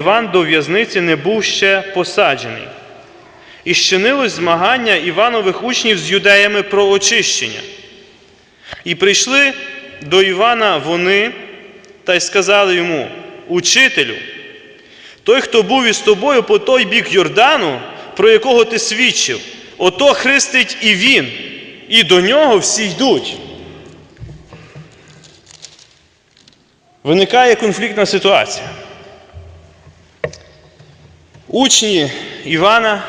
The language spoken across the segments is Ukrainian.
Іван до в'язниці не був ще посаджений. І щинилось змагання Іванових учнів з юдеями про очищення. І прийшли до Івана вони та й сказали йому: Учителю, той, хто був із тобою по той бік Йордану, про якого ти свідчив, ото хрестить і він, і до нього всі йдуть. Виникає конфліктна ситуація. Учні Івана,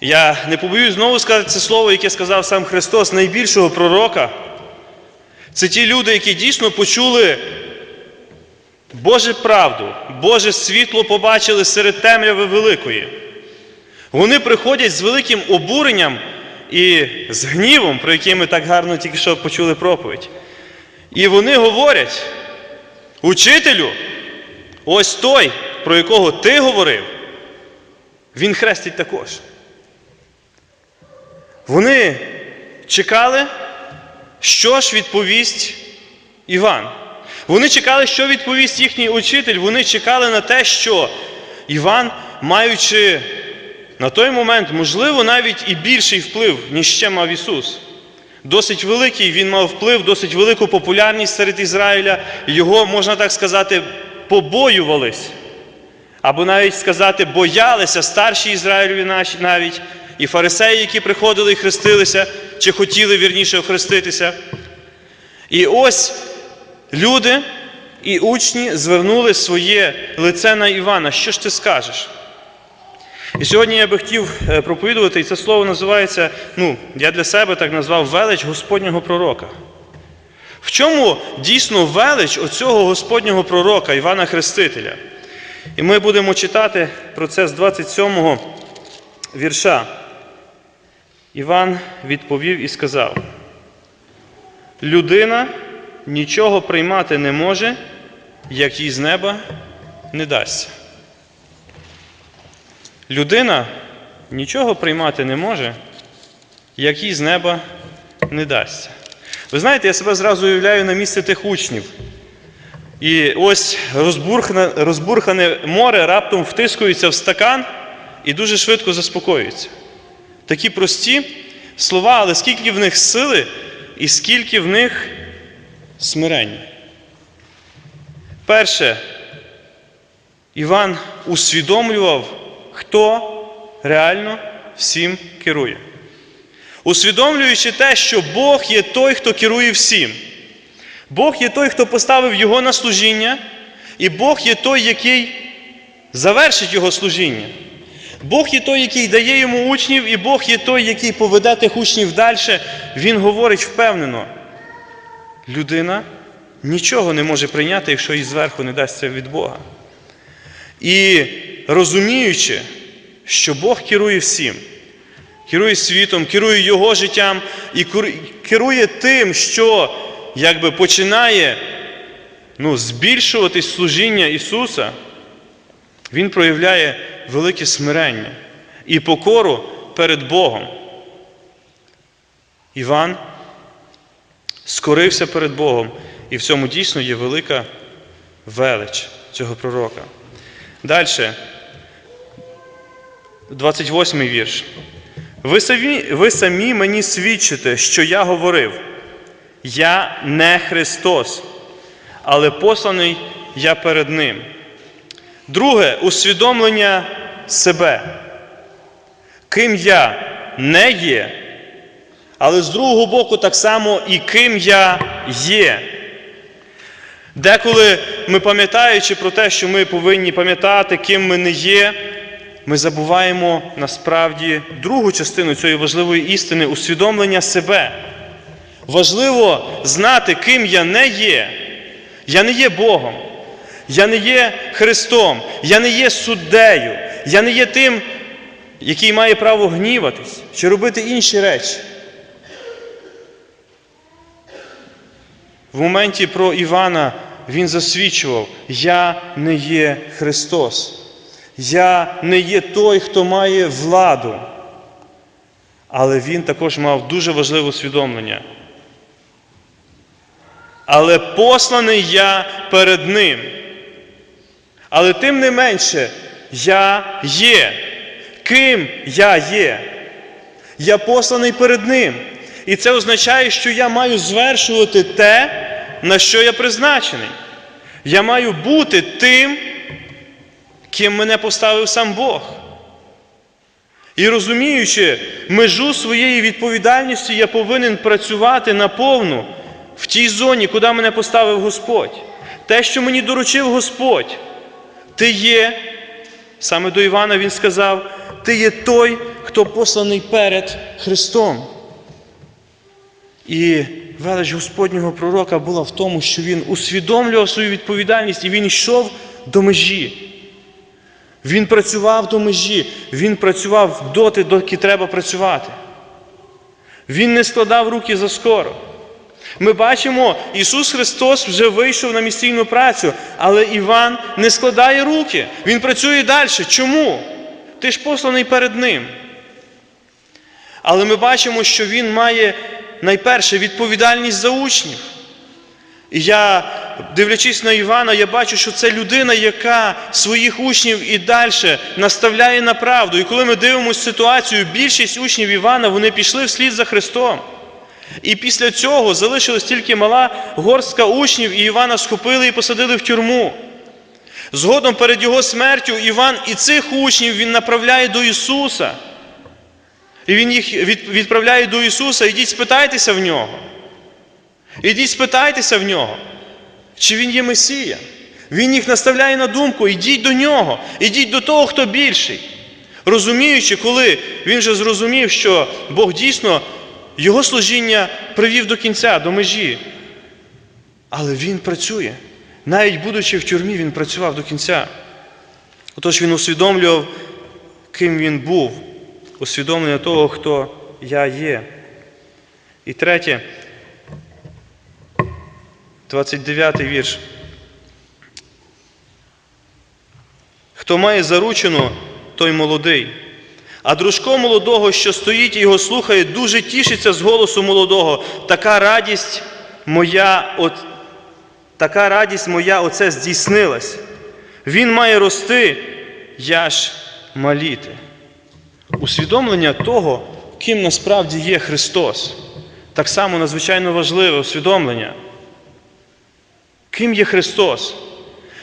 я не побоюсь знову сказати це слово, яке сказав сам Христос, найбільшого пророка. Це ті люди, які дійсно почули Боже правду, Боже світло побачили серед темряви великої. Вони приходять з великим обуренням і з гнівом, про який ми так гарно тільки що почули проповідь. І вони говорять, учителю, ось той, про якого ти говорив, він хрестить також. Вони чекали, що ж відповість Іван. Вони чекали, що відповість їхній учитель. Вони чекали на те, що Іван, маючи на той момент, можливо, навіть і більший вплив, ніж ще мав Ісус. Досить великий, він мав вплив, досить велику популярність серед Ізраїля. Його, можна так сказати, побоювались. Або навіть сказати, боялися старші Ізраїлеві наші навіть, і фарисеї, які приходили і хрестилися, чи хотіли вірніше охреститися. І ось люди і учні звернули своє лице на Івана. Що ж ти скажеш? І сьогодні я би хотів е, проповідувати, і це слово називається, ну, я для себе так назвав велич Господнього пророка. В чому дійсно велич оцього Господнього пророка Івана Хрестителя? І ми будемо читати про це з 27 го вірша. Іван відповів і сказав: людина нічого приймати не може, як їй з неба не дасться. Людина нічого приймати не може, як їй з неба не дасться. Ви знаєте, я себе зразу уявляю на місце тих учнів. І ось розбурхане, розбурхане море раптом втискується в стакан і дуже швидко заспокоюється. Такі прості слова, але скільки в них сили і скільки в них смирення. Перше, Іван усвідомлював, хто реально всім керує. Усвідомлюючи те, що Бог є той, хто керує всім. Бог є той, хто поставив його на служіння, і Бог є той, який завершить його служіння. Бог є той, який дає йому учнів, і Бог є той, який поведе тих учнів далі. Він говорить впевнено. Людина нічого не може прийняти, якщо їй зверху не дасться від Бога. І розуміючи, що Бог керує всім, керує світом, керує його життям і керує тим, що якби починає ну, збільшуватись служіння Ісуса, Він проявляє велике смирення і покору перед Богом. Іван скорився перед Богом, і в цьому дійсно є велика велич цього пророка. Далі, 28 вірш. Ви самі, ви самі мені свідчите, що я говорив. Я не Христос, але посланий я перед Ним. Друге усвідомлення себе. Ким я не є, але з другого боку, так само і ким я є. Деколи ми, пам'ятаючи про те, що ми повинні пам'ятати, ким ми не є, ми забуваємо насправді другу частину цієї важливої істини усвідомлення себе. Важливо знати, ким я не є. Я не є Богом, я не є Христом, я не є суддею, я не є тим, який має право гніватись чи робити інші речі. В моменті про Івана він засвідчував: Я не є Христос, я не є той, хто має владу. Але він також мав дуже важливе усвідомлення. Але посланий я перед Ним. Але тим не менше, я є. Ким я є? Я посланий перед Ним. І це означає, що я маю звершувати те, на що я призначений. Я маю бути тим, ким мене поставив сам Бог. І розуміючи межу своєї відповідальності, я повинен працювати наповну в тій зоні, куди мене поставив Господь. Те, що мені доручив Господь, ти є, саме до Івана він сказав, ти є той, хто посланий перед Христом. І велич Господнього пророка була в тому, що він усвідомлював свою відповідальність і він йшов до межі. Він працював до межі, він працював доти, доки треба працювати. Він не складав руки за скоро. Ми бачимо, Ісус Христос вже вийшов на місційну працю, але Іван не складає руки. Він працює далі. Чому? Ти ж посланий перед Ним. Але ми бачимо, що він має найперше відповідальність за учнів. І я, дивлячись на Івана, я бачу, що це людина, яка своїх учнів і далі наставляє на правду. І коли ми дивимося ситуацію, більшість учнів Івана вони пішли вслід за Христом. І після цього залишилась тільки мала горстка учнів, і Івана схопили і посадили в тюрму. Згодом перед його смертю Іван і цих учнів він направляє до Ісуса. І Він їх відправляє до Ісуса, ідіть спитайтеся в нього. Ідіть спитайтеся в нього, чи Він є Месія. Він їх наставляє на думку, ідіть до нього, ідіть до того, хто більший. Розуміючи, коли він вже зрозумів, що Бог дійсно його служіння привів до кінця, до межі. Але він працює. Навіть будучи в тюрмі, він працював до кінця. Отож він усвідомлював, ким він був, усвідомлення того, хто я є. І третє, 29 вірш. Хто має заручену, той молодий. А дружко молодого, що стоїть і його слухає, дуже тішиться з голосу молодого. Така радість моя, от, така радість моя оце здійснилась. Він має рости, я ж маліти. Усвідомлення того, ким насправді є Христос. Так само надзвичайно важливе усвідомлення. Ким є Христос?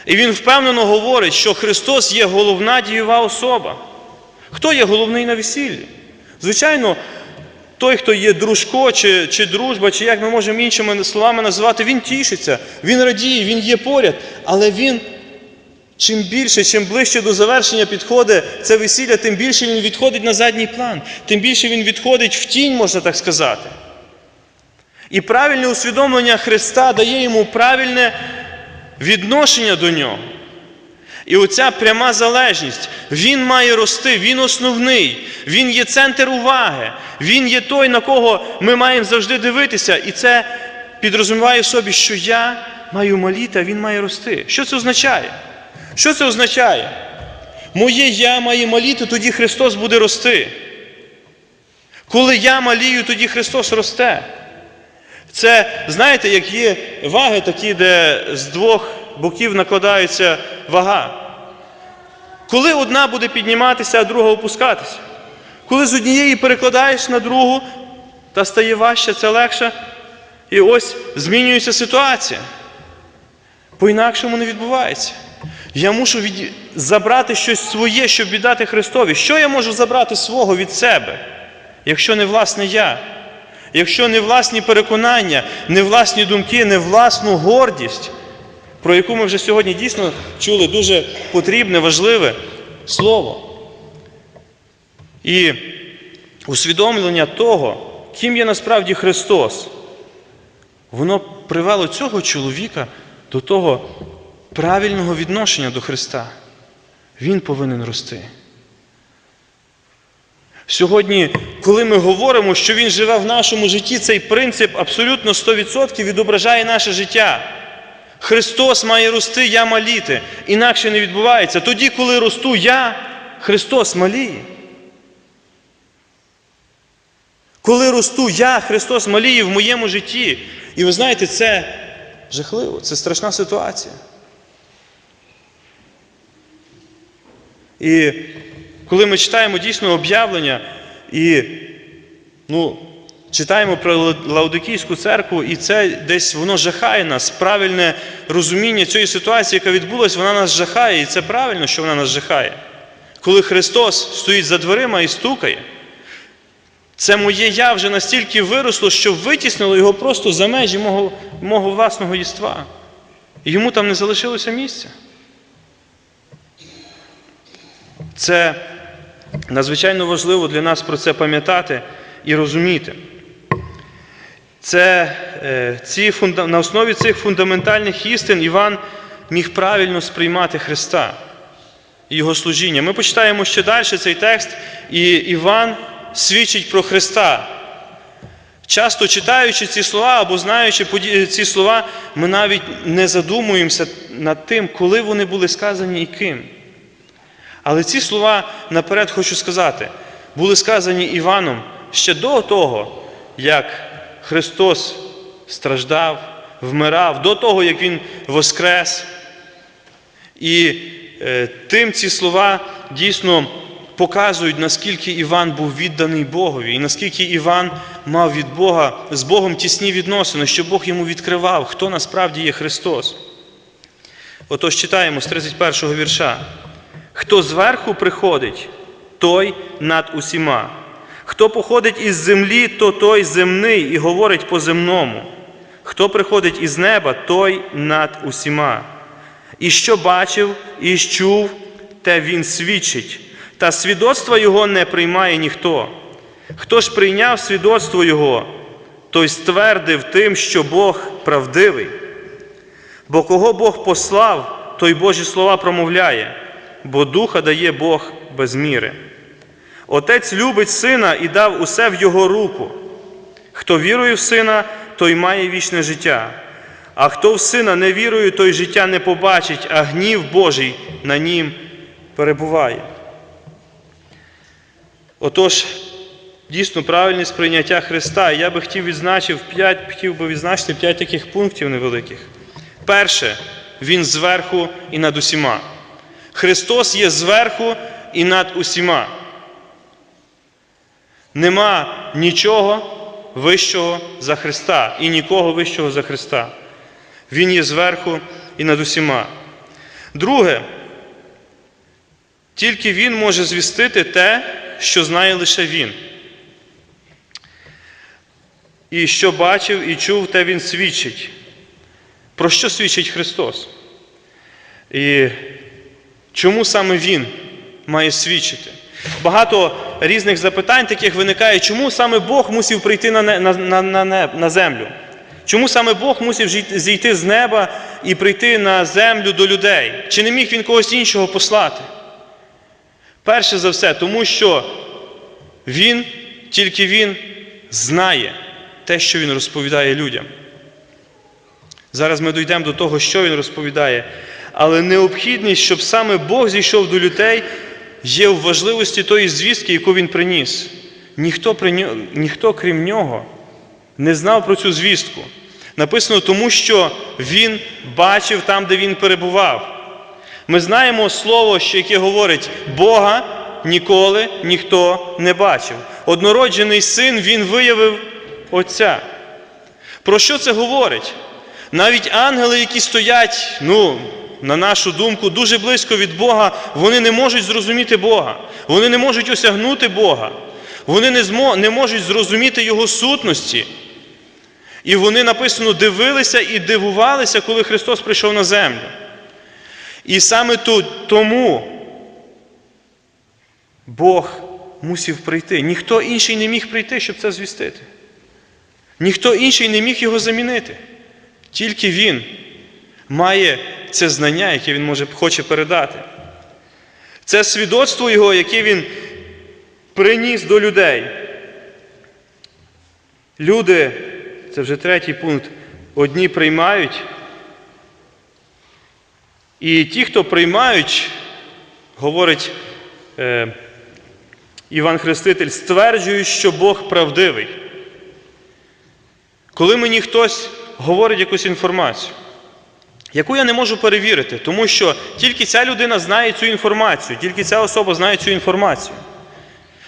І він впевнено говорить, що Христос є головна дієва особа. Хто є головний на весіллі? Звичайно, той, хто є дружко, чи, чи дружба, чи як ми можемо іншими словами називати, він тішиться, він радіє, він є поряд, але він. Чим більше, чим ближче до завершення підходить це весілля, тим більше він відходить на задній план, тим більше він відходить в тінь, можна так сказати. І правильне усвідомлення Христа дає йому правильне відношення до нього. І оця пряма залежність, він має рости, він основний, він є центр уваги, він є той, на кого ми маємо завжди дивитися. І це підрозуміває собі, що я маю маліти, а він має рости. Що це означає? Що це означає? Моє я має маліти, тоді Христос буде рости. Коли я малію, тоді Христос росте. Це, знаєте, як є ваги такі, де з двох боків накладається вага. Коли одна буде підніматися, а друга опускатися. Коли з однієї перекладаєш на другу, та стає важче, це легше. І ось змінюється ситуація. По-інакшому не відбувається. Я мушу від... забрати щось своє, щоб віддати Христові. Що я можу забрати свого від себе, якщо не власне я? Якщо не власні переконання, не власні думки, не власну гордість, про яку ми вже сьогодні дійсно чули дуже потрібне, важливе слово. І усвідомлення того, ким є насправді Христос, воно привело цього чоловіка до того правильного відношення до Христа. Він повинен рости. Сьогодні, коли ми говоримо, що Він живе в нашому житті, цей принцип абсолютно 100% відображає наше життя. Христос має рости, я маліти. Інакше не відбувається. Тоді, коли росту я, Христос маліє. Коли росту я, Христос маліє в моєму житті. І ви знаєте, це жахливо, це страшна ситуація. І коли ми читаємо дійсно об'явлення і ну, читаємо про Лаудикійську церкву, і це десь воно жахає нас. Правильне розуміння цієї ситуації, яка відбулася, вона нас жахає, і це правильно, що вона нас жахає. Коли Христос стоїть за дверима і стукає, це моє я вже настільки виросло, що витіснило його просто за межі мого, мого власного єства. І йому там не залишилося місця. Це надзвичайно важливо для нас про це пам'ятати і розуміти. Це, е, ці, на основі цих фундаментальних істин Іван міг правильно сприймати Христа і Його служіння. Ми почитаємо ще далі цей текст, і Іван свідчить про Христа. Часто читаючи ці слова або знаючи ці слова, ми навіть не задумуємося над тим, коли вони були сказані і ким. Але ці слова наперед хочу сказати, були сказані Іваном ще до того, як Христос страждав, вмирав, до того, як Він воскрес. І е, тим ці слова дійсно показують, наскільки Іван був відданий Богові, і наскільки Іван мав від Бога з Богом тісні відносини, що Бог йому відкривав, хто насправді є Христос. Отож читаємо з 31 го вірша. Хто зверху приходить, той над усіма. Хто походить із землі, то той земний і говорить по земному. Хто приходить із неба, той над усіма. І що бачив, і чув, те він свідчить, та свідоцтва його не приймає ніхто. Хто ж прийняв свідоцтво Його, той ствердив тим, що Бог правдивий. Бо кого Бог послав, той Божі слова промовляє, бо духа дає Бог без міри. Отець любить сина і дав усе в його руку. Хто вірує в сина, той має вічне життя. А хто в сина не вірує, той життя не побачить, а гнів Божий на нім перебуває. Отож, дійсно правильне сприйняття Христа. Я би хотів відзначив п'ять, хотів би відзначити п'ять таких пунктів невеликих. Перше, Він зверху і над усіма. Христос є зверху і над усіма. Нема нічого вищого за Христа і нікого вищого за Христа. Він є зверху і над усіма. Друге, тільки Він може звістити те, що знає лише Він. І що бачив і чув, те Він свідчить. Про що свідчить Христос? І чому саме Він має свідчити? Багато різних запитань таких виникає, чому саме Бог мусив прийти на, на, на, на, землю? Чому саме Бог мусив зійти з неба і прийти на землю до людей? Чи не міг він когось іншого послати? Перше за все, тому що він, тільки він знає те, що він розповідає людям. Зараз ми дійдемо до того, що він розповідає. Але необхідність, щоб саме Бог зійшов до людей, є в важливості тої звістки, яку він приніс. Ніхто, ніхто крім нього, не знав про цю звістку. Написано тому, що він бачив там, де він перебував. Ми знаємо слово, що яке говорить, Бога ніколи ніхто не бачив. Однороджений син він виявив Отця. Про що це говорить? Навіть ангели, які стоять, ну, на нашу думку, дуже близько від Бога, вони не можуть зрозуміти Бога. Вони не можуть осягнути Бога. Вони не, змо, не можуть зрозуміти Його сутності. І вони написано дивилися і дивувалися, коли Христос прийшов на землю. І саме тут, тому Бог мусив прийти. Ніхто інший не міг прийти, щоб це звістити. Ніхто інший не міг його замінити. Тільки Він має це знання, яке він може, хоче передати. Це свідоцтво Його, яке Він приніс до людей. Люди, це вже третій пункт, одні приймають. І ті, хто приймають, говорить е, Іван Хреститель, стверджують, що Бог правдивий. Коли мені хтось говорить якусь інформацію, яку я не можу перевірити, тому що тільки ця людина знає цю інформацію, тільки ця особа знає цю інформацію.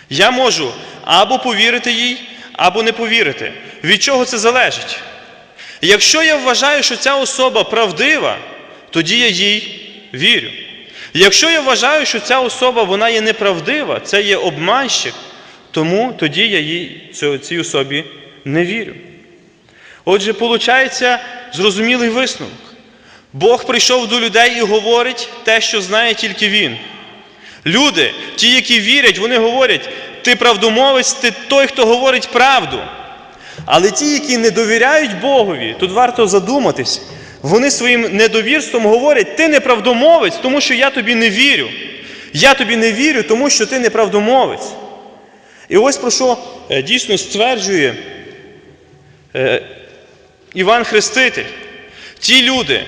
Я можу або повірити їй, або не повірити. Від чого це залежить? Якщо я вважаю, що ця особа правдива, тоді я їй вірю. Якщо я вважаю, що ця особа вона є неправдива, це є обманщик, тому тоді я їй, цій особі не вірю. Отже, виходить зрозумілий висновок. Бог прийшов до людей і говорить те, що знає тільки Він. Люди, ті, які вірять, вони говорять, ти правдомовець, ти той, хто говорить правду. Але ті, які не довіряють Богові, тут варто задуматись, вони своїм недовірством говорять, ти неправдомовець, тому що я тобі не вірю. Я тобі не вірю, тому що ти неправдомовець. І ось про що е, дійсно стверджує е, Іван Хреститель. Ті люди,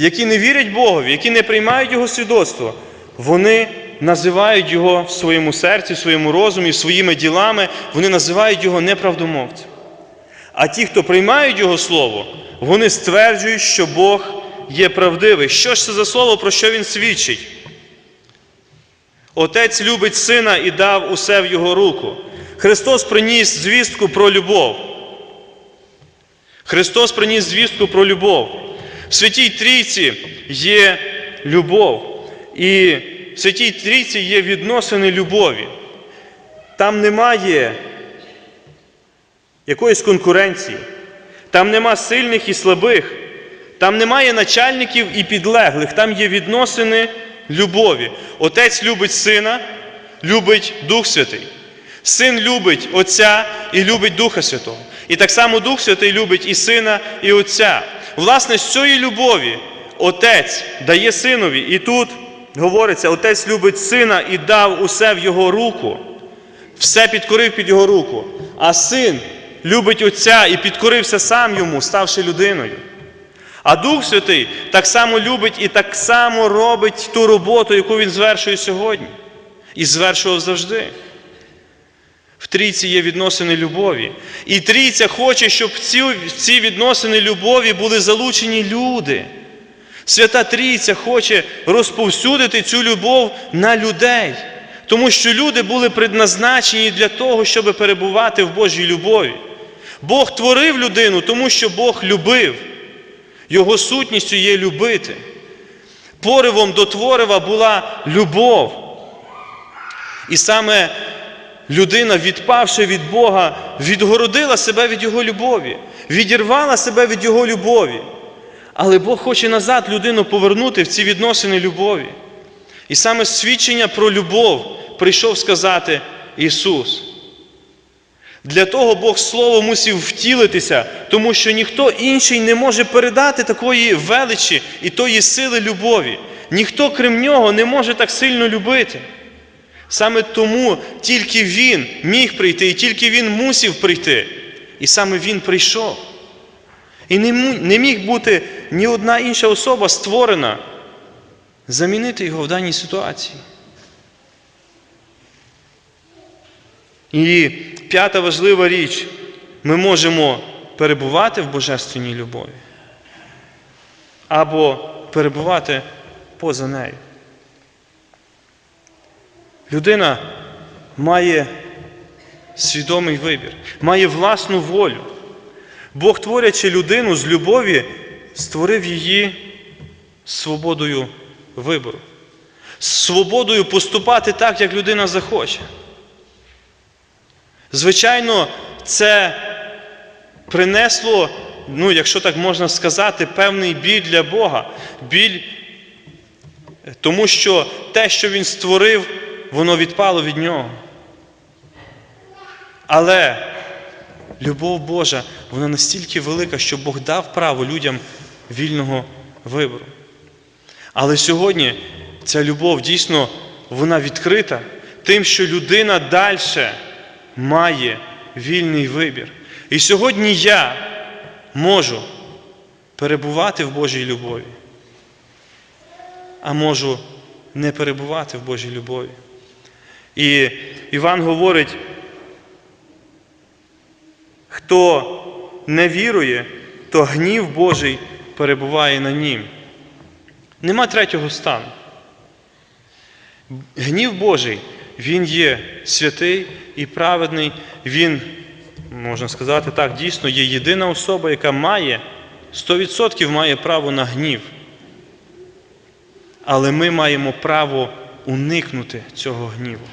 які не вірять Богові, які не приймають Його свідоцтво, вони називають Його в своєму серці, в своєму розумі, своїми ділами, вони називають Його неправдомовцем. А ті, хто приймають Його Слово, вони стверджують, що Бог є правдивий. Що ж це за слово, про що він свідчить? Отець любить сина і дав усе в його руку. Христос приніс звістку про любов. Христос приніс звістку про любов. В Святій Трійці є любов. І в Святій Трійці є відносини любові. Там немає якоїсь конкуренції, там нема сильних і слабих, там немає начальників і підлеглих, там є відносини любові. Отець любить сина, любить Дух Святий. Син любить Отця і любить Духа Святого. І так само Дух Святий любить і сина, і Отця. Власне, з цієї любові Отець дає синові. І тут говориться, Отець любить сина і дав усе в його руку. Все підкорив під його руку. А син любить Отця і підкорився сам йому, ставши людиною. А Дух Святий так само любить і так само робить ту роботу, яку він звершує сьогодні. І звершував завжди. В трійці є відносини любові. І трійця хоче, щоб в ці, відносини любові були залучені люди. Свята Трійця хоче розповсюдити цю любов на людей. Тому що люди були предназначені для того, щоб перебувати в Божій любові. Бог творив людину, тому що Бог любив. Його сутністю є любити. Поривом до творива була любов. І саме людина, відпавши від Бога, відгородила себе від Його любові, відірвала себе від Його любові. Але Бог хоче назад людину повернути в ці відносини любові. І саме свідчення про любов прийшов сказати Ісус. Для того Бог Слово мусив втілитися, тому що ніхто інший не може передати такої величі і тої сили любові. Ніхто, крім нього, не може так сильно любити. Саме тому тільки Він міг прийти, і тільки Він мусив прийти. І саме Він прийшов. І не міг бути ні одна інша особа створена замінити його в даній ситуації. І п'ята важлива річ, ми можемо перебувати в божественній любові або перебувати поза нею. Людина має свідомий вибір, має власну волю. Бог, творячи людину з любові, створив її свободою вибору, свободою поступати так, як людина захоче. Звичайно, це принесло, ну, якщо так можна сказати, певний біль для Бога. Біль, тому що те, що Він створив, воно відпало від нього. Але любов Божа, вона настільки велика, що Бог дав право людям вільного вибору. Але сьогодні ця любов дійсно вона відкрита тим, що людина далі має вільний вибір. І сьогодні я можу перебувати в Божій любові, а можу не перебувати в Божій любові. І Іван говорить, хто не вірує, то гнів Божий перебуває на нім. Нема третього стану. Гнів Божий, він є святий і праведний, він, можна сказати так, дійсно є єдина особа, яка має 100% має право на гнів. Але ми маємо право уникнути цього гніву.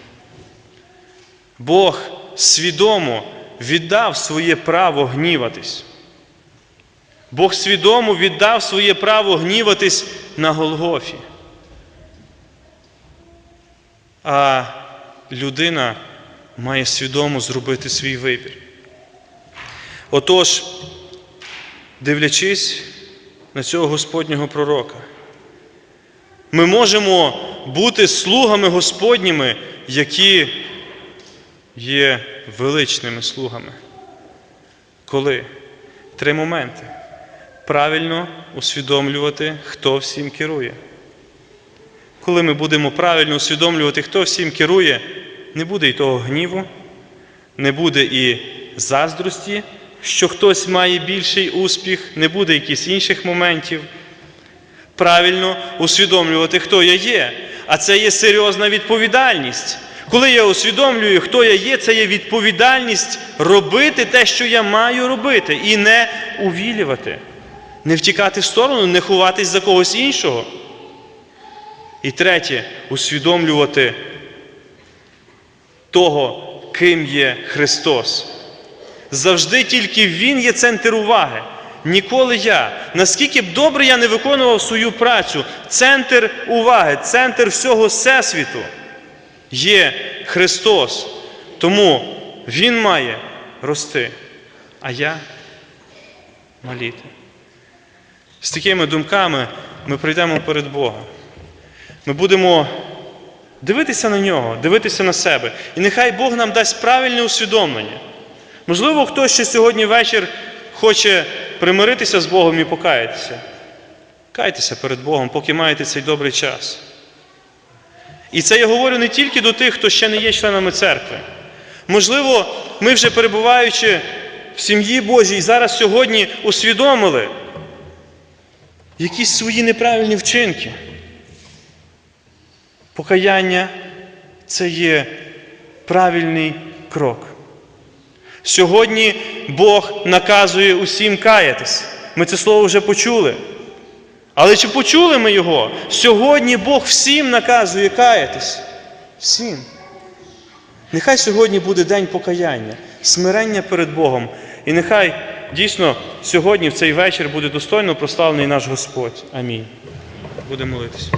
Бог свідомо віддав своє право гніватись. Бог свідомо віддав своє право гніватись на Голгофі. А людина має свідомо зробити свій вибір. Отож, дивлячись на цього Господнього пророка, ми можемо бути слугами Господніми, які є величними слугами. Коли? Три моменти. Правильно усвідомлювати, хто всім керує. Коли ми будемо правильно усвідомлювати, хто всім керує, не буде і того гніву, не буде і заздрості, що хтось має більший успіх, не буде якихось інших моментів. Правильно усвідомлювати, хто я є. А це є серйозна відповідальність. Коли я усвідомлюю, хто я є, це є відповідальність робити те, що я маю робити, і не увілювати, не втікати в сторону, не ховатись за когось іншого. І третє, усвідомлювати того, ким є Христос. Завжди тільки Він є центр уваги. Ніколи я. Наскільки б добре я не виконував свою працю, центр уваги, центр всього Всесвіту є Христос. Тому Він має рости, а я маліти. З такими думками ми прийдемо перед Бога. Ми будемо дивитися на нього, дивитися на себе. І нехай Бог нам дасть правильне усвідомлення. Можливо, хтось ще сьогодні вечір хоче примиритися з Богом і покаятися. Кайтеся перед Богом, поки маєте цей добрий час. І це я говорю не тільки до тих, хто ще не є членами церкви. Можливо, ми вже перебуваючи в сім'ї Божій, зараз сьогодні усвідомили якісь свої неправильні вчинки. Покаяння це є правильний крок. Сьогодні Бог наказує усім каятись. Ми це слово вже почули. Але чи почули ми його? Сьогодні Бог всім наказує каятись. Всім. Нехай сьогодні буде день покаяння, смирення перед Богом. І нехай дійсно сьогодні, в цей вечір, буде достойно прославлений наш Господь. Амінь. Будемо молитися.